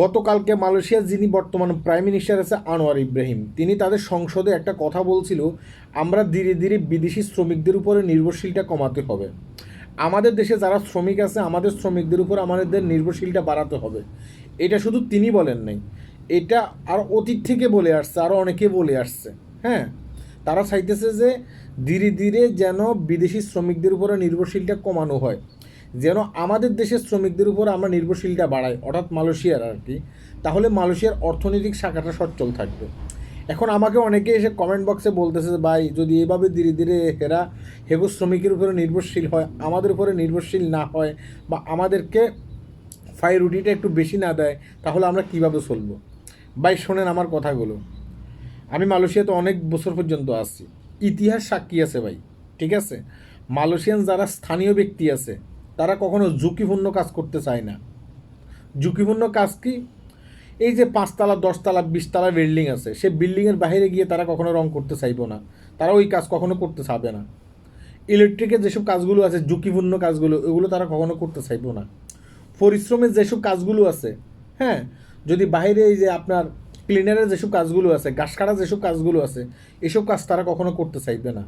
গতকালকে মালয়েশিয়ার যিনি বর্তমান প্রাইম মিনিস্টার আছে আনোয়ার ইব্রাহিম, তিনি তাদের সংসদে একটা কথা বলছিল, আমরা ধীরে ধীরে বিদেশি শ্রমিকদের উপরে নির্ভরশীলটা কমাতে হবে। আমাদের দেশে যারা শ্রমিক আছে, আমাদের শ্রমিকদের উপর আমাদের নির্ভরশীলটা বাড়াতে হবে। এটা শুধু তিনি বলেন নাই, এটা আর অতীত থেকে বলে আসছে আরও অনেকে বলে আসছে হ্যাঁ? তারা চাইতেছে যে ধীরে ধীরে যেন বিদেশি শ্রমিকদের উপরে নির্ভরশীলটা কমানো হয়। যেন আমাদের দেশের শ্রমিকদের উপর আমরা নির্ভরশীলটা বাড়াই, অর্থাৎ মালয়েশিয়ার আর কি, তাহলে মালয়েশিয়ার অর্থনৈতিক শাখাটা সচ্ছল থাকবে। এখন আমাকে অনেকে এসে কমেন্ট বক্সে বলতেছে, ভাই, যদি এভাবে ধীরে ধীরে এরা হেগো শ্রমিকের উপরে নির্ভরশীল হয়, আমাদের উপরে নির্ভরশীল না হয় বা আমাদেরকে ফাই রুটিটা একটু বেশি না দেয়, তাহলে আমরা কীভাবে চলবো? ভাই, শোনেন আমার কথাগুলো। আমি মালয়েশিয়াতে অনেক বছর পর্যন্ত আসছি ইতিহাস সাক্ষী আছে ভাই, ঠিক আছে? মালয়েশিয়ান যারা স্থানীয় ব্যক্তি আছে তারা কখনো ঝুঁকিপূর্ণ কাজ করতে চায় না। ঝুঁকিপূর্ণ কাজ কি? এই যে পাঁচতলা, দশতলা, বিশতলা বিল্ডিং আছে সে বিল্ডিংয়ের বাইরে গিয়ে তারা কখনো রং করতে চাইব না। তারা ওই কাজ কখনো করতে চাবে না। ইলেকট্রিকের যেসব কাজগুলো আছে, ঝুঁকিপূর্ণ কাজগুলো, ওগুলো তারা কখনো করতে চাইব না। পরিশ্রমের যেসব কাজগুলো আছে হ্যাঁ যদি বাইরে এই যে আপনার ক্লিনারের যেসব কাজগুলো আছে ঘাস কাটা যেসব কাজগুলো আছে, এসব কাজ তারা কখনো করতে চাইবে না।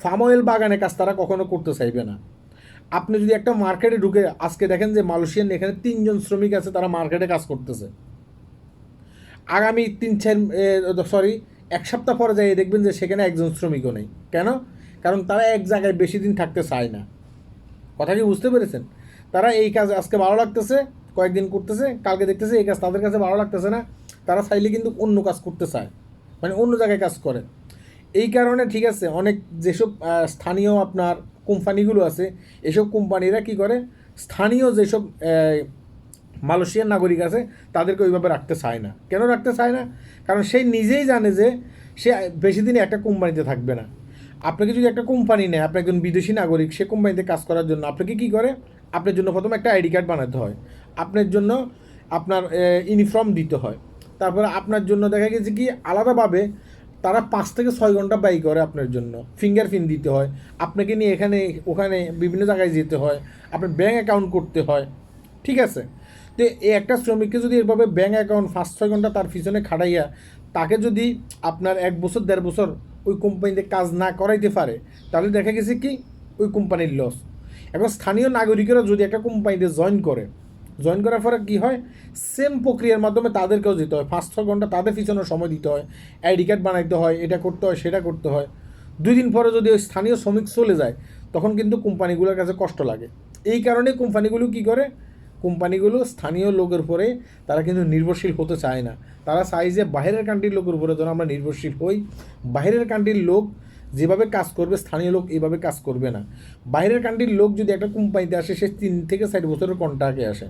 ফার্ম অয়েল বাগানে কাজ তারা কখনো করতে চাইবে না। আপনি যদি একটা মার্কেটে ঢুকে আজকে দেখেন যে মালয়েশিয়ান এখানে তিনজন শ্রমিক আছে, তারা মার্কেটে কাজ করতেছে। আগামী তিন, চার সরি এক সপ্তাহ পরে যাই দেখবেন যে সেখানে একজন শ্রমিকও নেই। কেন? কারণ তারা এক জায়গায় বেশি দিন থাকতে চায় না। কথা কি বুঝতে পেরেছেন? তারা এই কাজ আজকে ভালো লাগতেছে, কয়েকদিন করতেছে, কালকে দেখতেছে এই কাজ তাদের কাছে ভালো লাগতেছে না, তারা চাইলে কিন্তু অন্য কাজ করতে চায়। মানে অন্য জায়গায় কাজ করে। এই কারণে ঠিক আছে, অনেক যেসব স্থানীয় আপনার কোম্পানিগুলো আছে, এসব কোম্পানিরা কি করে? স্থানীয় যেসব মালয়েশিয়ার নাগরিক আছে, তাদেরকে ওইভাবে রাখতে চায় না। কেন রাখতে চায় না? কারণ সে নিজেই জানে যে সে বেশি দিন একটা কোম্পানিতে থাকবে না। আপনাকে যদি একটা কোম্পানি নেয়, আপনি একজন বিদেশি নাগরিক, সে কোম্পানিতে কাজ করার জন্য আপনাকে কি করে? আপনার জন্য প্রথমে একটা আইডি কার্ড বানাতে হয়। আপনার জন্য আপনার ইউনিফর্ম দিতে হয়। তারপরে আপনার জন্য দেখা গেছে কি, আলাদাভাবে তারা পাঁচ থেকে ছয় ঘণ্টা ব্যয় করে আপনার জন্য। ফিঙ্গারপ্রিন্ট দিতে হয়। আপনাকে নিয়ে এখানে, ওখানে বিভিন্ন জায়গায় যেতে হয়। আপনার ব্যাঙ্ক অ্যাকাউন্ট করতে হয়। ঠিক আছে? তো এই একটা শ্রমিককে যদি এভাবে ব্যাঙ্ক অ্যাকাউন্ট পাঁচ, ছয় ঘণ্টা তার পিছনে খাটাইয়া তাকে যদি আপনার এক বছর, দেড় বছর ওই কোম্পানিতে কাজ না করাইতে পারে, তাহলে দেখা গেছে কি? ওই কোম্পানির লস এখন স্থানীয় নাগরিকেরা যদি একটা কোম্পানিতে জয়েন করে জয়েন করার পরে কী হয়? সেম প্রক্রিয়ার মাধ্যমে তাদেরকেও যেতে হয়। পাঁচ ছ ঘণ্টা তাদের পিছনে সময় দিতে হয়। আইডি কার্ড বানাইতে হয়, এটা করতে হয়, সেটা করতে হয়। দুই দিন পরে যদি ওই স্থানীয় শ্রমিক চলে যায়, তখন কিন্তু কোম্পানিগুলোর কাছে কষ্ট লাগে। এই কারণে কোম্পানিগুলো কি করে? কোম্পানিগুলো স্থানীয় লোকের উপরে তারা কিন্তু নির্ভরশীল হতে চায় না। তারা চায় যে, বাইরের কান্ট্রির লোকের উপরে যেন আমরা নির্ভরশীল হই, বাইরের কান্ট্রির লোক যেভাবে কাজ করবে, স্থানীয় লোক এইভাবে কাজ করবে না। বাইরের কান্ট্রির লোক যদি একটা কোম্পানিতে আসে, সে তিন থেকে চার বছরের কন্ট্রাক্টে আসে।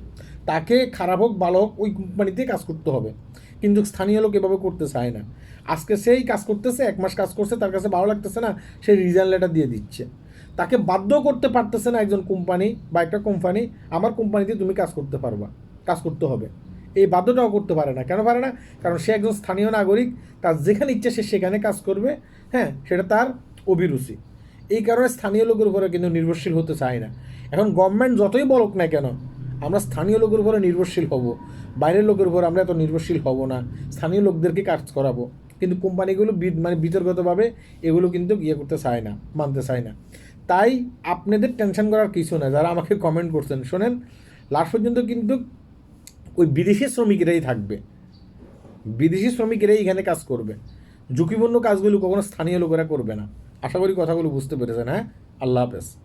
তাকে খারাপ হোক, ভালো হোক, ওই কোম্পানিতে কাজ করতে হবে। কিন্তু স্থানীয় লোক এভাবে করতে চায় না। আজকে সেই কাজ করতেছে, এক মাস কাজ করছে, তার কাছে ভালো লাগতেছে না, সে রিজাইন লেটার দিয়ে দিচ্ছে। তাকে বাধ্য করতে পারতেছে না একজন কোম্পানি বা একটা কোম্পানি, আমার কোম্পানিতে তুমি কাজ করতে পারবা, কাজ করতে হবে। এই বাধ্যটাও করতে পারে না। কেন পারে না? কারণ সে একজন স্থানীয় নাগরিক, তার যেখানে ইচ্ছে সে সেখানে কাজ করবে হ্যাঁ সেটা তার অভিরুচি। এই কারণে স্থানীয় লোকের উপরে কিন্তু নির্ভরশীল হতে চায় না। এখন গভর্নমেন্ট যতই বলুক না কেন, আমরা স্থানীয় লোকের উপরে নির্ভরশীল হব। বাইরের লোকের উপর আমরা এত নির্ভরশীল হব না। স্থানীয় লোকদেরকে কাজ করাবো। কিন্তু কোম্পানিগুলো মানে বিতর্কতভাবে এগুলো কিন্তু ইয়ে করতে চায় না, মানতে চায় না। তাই আপনাদের টেনশন করার কিছু না। যারা আমাকে কমেন্ট করছেন, শোনেন লাস্ট পর্যন্ত কিন্তু ওই বিদেশি শ্রমিকেরাই থাকবে। বিদেশি শ্রমিকেরাই এখানে কাজ করবে। ঝুঁকিপূর্ণ কাজগুলো কখনো স্থানীয় লোকেরা করবে না। আশা করি কথাগুলো বুঝতে পেরেছেন হ্যাঁ? আল্লাহ হাফেজ।